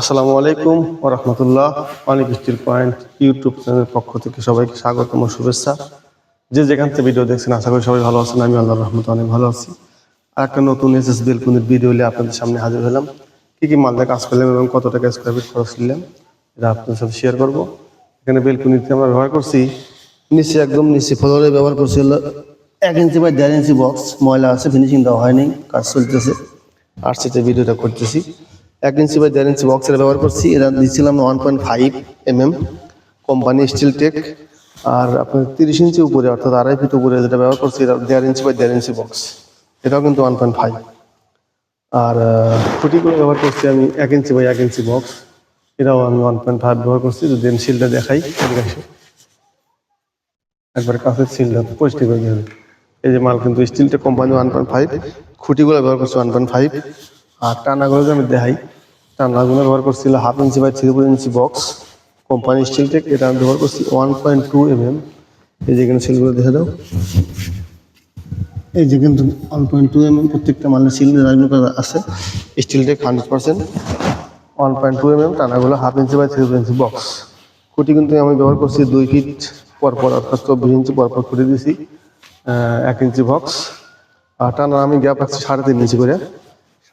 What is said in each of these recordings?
আসসালামু আলাইকুম রহমতুল্লাহ অনেক স্টিল পয়েন্ট ইউটিউব চ্যানেলের পক্ষ থেকে সবাইকে স্বাগতম ও শুভেচ্ছা। যে যেখান থেকে ভিডিও দেখছেন, আশা করি সবাই ভালো আছেন, আমি আল্লাহ রহমত অনেক ভালো আছি। আর একটা নতুন এস এস ভিডিও নিয়ে আপনাদের সামনে হাজির হলাম। কী কী মালদা কাজ করলাম এবং কত টাকা স্কোয়ার ফিট খরচ নিলাম এটা আপনাদের সাথে শেয়ার করব। এখানে বেলকুনিতে আমরা ব্যবহার করছি, নিচে একদম নিচে ফ্লোরে ব্যবহার করছি হলো এক ইঞ্চি বাই দেড় ইঞ্চি বক্স ময়লা আছে ফিনিশিং দেওয়া হয়নি, কাজ চলতেছে। আর সেটা ভিডিওটা করতেছি। এক ইঞ্চি বাই দেড় ইঞ্চি বক্সের ব্যবহার করছি। এটা দিচ্ছিলাম one point five M M company Steel Tech আর আপনার তিরিশ ইঞ্চি উপরে, অর্থাৎ আড়াই ফিট উপরে যেটা ব্যবহার করছি এটা দেড় ইঞ্চি বাই দেড় ইঞ্চি বক্স এটাও কিন্তু ওয়ান পয়েন্ট ফাইভ আর খুঁটিগুলো ব্যবহার করছি আমি এক ইঞ্চি বাই এক ইঞ্চি বক্স এটাও আমি ওয়ান পয়েন্ট ফাইভ ব্যবহার করছি, যদি আমি শিলটা দেখাই একবার কাছের সিলটা পরিষ্কার করে দিতে এই যে মাল কিন্তু স্টিলটা কোম্পানি ওয়ান পয়েন্ট ফাইভ খুঁটিগুলো ব্যবহার করছি ওয়ান পয়েন্ট ফাইভ আর টানাগুলো আমি দেখাই, টানাগুলো ব্যবহার করছিল half inch by three four inch box company Steel Tech এটা আমি ব্যবহার করছি one point two M M এই যে এখানে সিলগুলো দেখে দাও। এই যে কিন্তু one point two M M প্রত্যেকটা মালের সিল আছে। Steel Tech hundred percent one point two M M টানাগুলো half inch by three four inch box খুঁটি কিন্তু আমি ব্যবহার করছি দুই ফিট পর পর, অর্থাৎ চব্বিশ ইঞ্চি পর পর খুঁটি দিয়েছি এক ইঞ্চি বক্স আর টানা আমি গ্যাপ রাখছি সাড়ে তিন ইঞ্চি করে।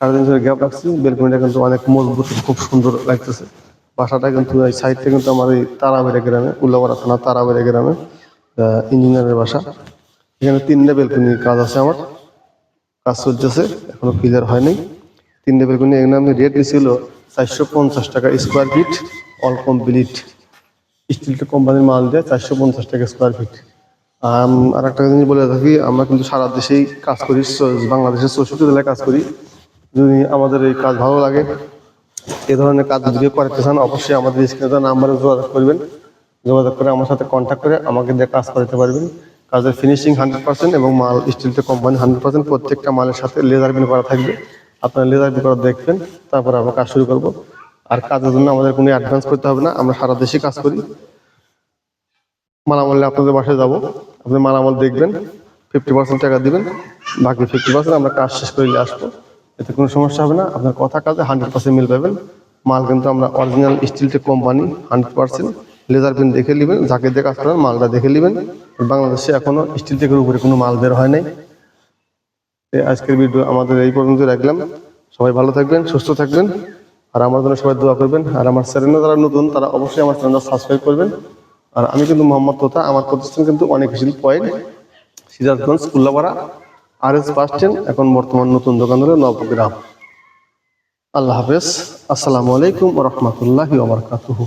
তিন ইঞ্চি গ্যাপ রাখছি বেলকনিটা কিন্তু অনেক মজবুত, খুব সুন্দর লাগতেছে। বাসাটা কিন্তু এই সাইডটা কিন্তু আমার এই তারাবেড়া গ্রামে, উল্লাপাড়া থানা তারাবেড়া গ্রামে ইঞ্জিনিয়ারের বাসা। এখানে তিনটা বেলকনির কাজ আছে আমার। কাজ চলতেছে, এখনও ক্লিয়ার হয়নি। তিন লেভেল করে এখানে আমি রেট দিয়েছিল চারশো পঞ্চাশ টাকা স্কোয়ার ফিট অল কমপ্লিট স্টিলটা কোম্পানির মাল দেয় চারশো পঞ্চাশ টাকা স্কোয়ার ফিট আর একটা জিনিস বলে থাকি আমরা কিন্তু সারা দেশেই কাজ করি, বাংলাদেশের চৌষট্টি জেলায় কাজ করি। যদি আমাদের এই কাজ ভালো লাগে, এ ধরনের কাজ যদি করতে চান, অবশ্যই আমাদের স্ক্রিনে নাম্বারে যোগাযোগ করবেন। যোগাযোগ করে আমার সাথে কন্ট্যাক্ট করে আমাকে দিয়ে কাজ করাতে পারবেন। কাজের ফিনিশিং হান্ড্রেড পার্সেন্ট এবং মাল স্টিলটা কোম্পানি হান্ড্রেড পার্সেন্ট প্রত্যেকটা মালের সাথে লেজার বিল করা থাকবে। আপনারা লেজার বিল করা দেখবেন, তারপর আমরা কাজ শুরু করব। আর কাজের জন্য আমাদের কোনো অ্যাডভান্স করতে হবে না, আমরা সারা দেশে কাজ করি। মালামালে আপনাদের বাসায় যাব, আপনি মালামাল দেখবেন ফিফটি পার্সেন্ট টাকা দিবেন, বাকি ফিফটি পার্সেন্ট আমরা কাজ শেষ করে আসব। এতে কোনো সমস্যা হবে না। আপনার কথা কাজে হান্ড্রেড পার্সেন্ট মিল পাবেন। মাল কিন্তু আমরা original Steel Tech company hundred percent laser pin দেখে নেবেন, যাকে দিয়ে কাজ করেন মালটা দেখে নেবেন। বাংলাদেশে এখনও স্টিল টেকের উপরে কোনো মাল বের হয় নাই। আজকের ভিডিও আমাদের এই পর্যন্ত রাখলাম। সবাই ভালো থাকবেন, সুস্থ থাকবেন। আর আমার জন্য সবাই দোয়া করবেন। আর আমার চ্যানেলে যারা নতুন, তারা অবশ্যই আমার চ্যানেলটা সাবস্ক্রাইব করবেন। আর আমি কিন্তু মোহাম্মদ তোতা, আমার প্রতিষ্ঠান কিন্তু অনেক হিল পয়েন্ট সিরাজগঞ্জ, কুল্লাপাড়া। আর এস পাচ্ছেন এখন বর্তমান নতুন দোকান হলো নবগ্রাম। আল্লাহ হাফেজ। আসসালামু আলাইকুম রহমতুল্লাহ ওবরকাতুহু